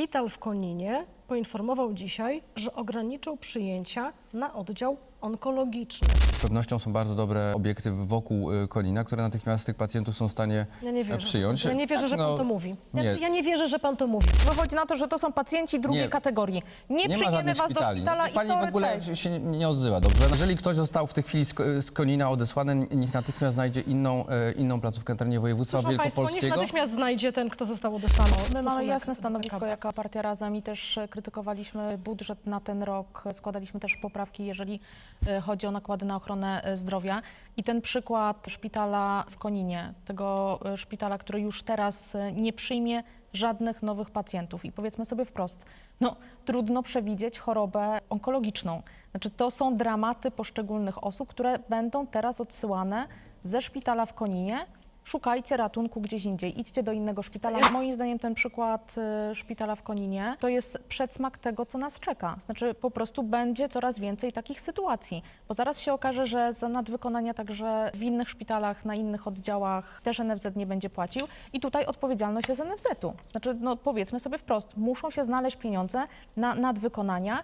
Szpital w Koninie poinformował dzisiaj, że ograniczył przyjęcia na oddział onkologiczny. Z pewnością są bardzo dobre obiekty wokół y, Konina, które natychmiast tych pacjentów są w stanie Ja nie e, wierzę. przyjąć. Ja nie wierzę, że pan no, to mówi. Ja, nie. ja nie wierzę, że pan to mówi. Wychodzi na to, że to są pacjenci drugiej Nie. kategorii. Nie, Nie ma przyjmiemy żadnych was szpitali. do szpitala i Pani sorry, w ogóle cześć. się nie, nie odzywa, dobrze? Jeżeli ktoś został w tej chwili z, Ko- z Konina odesłany, niech natychmiast znajdzie inną, e, inną placówkę na terenie województwa Proszę państwa, niech wielkopolskiego. natychmiast znajdzie ten, kto został odesłany. My mamy stosunek jasne stanowisko jako Partia Razem i też e, krytykowaliśmy budżet na ten rok. Składaliśmy też poprawki, jeżeli e, chodzi o nakłady na ochronę e, zdrowia. I ten przykład szpitala w Koninie, tego e, szpitala, który już teraz nie przyjmie żadnych nowych pacjentów. I powiedzmy sobie wprost, no trudno przewidzieć chorobę onkologiczną. Znaczy to są dramaty poszczególnych osób, które będą teraz odsyłane ze szpitala w Koninie Szukajcie ratunku gdzieś indziej, idźcie do innego szpitala. Moim zdaniem ten przykład y, szpitala w Koninie to jest przedsmak tego, co nas czeka. Znaczy po prostu będzie coraz więcej takich sytuacji, bo zaraz się okaże, że za nadwykonania także w innych szpitalach, na innych oddziałach też NFZ nie będzie płacił i tutaj odpowiedzialność jest NFZ-u. Znaczy no powiedzmy sobie wprost, muszą się znaleźć pieniądze na nadwykonania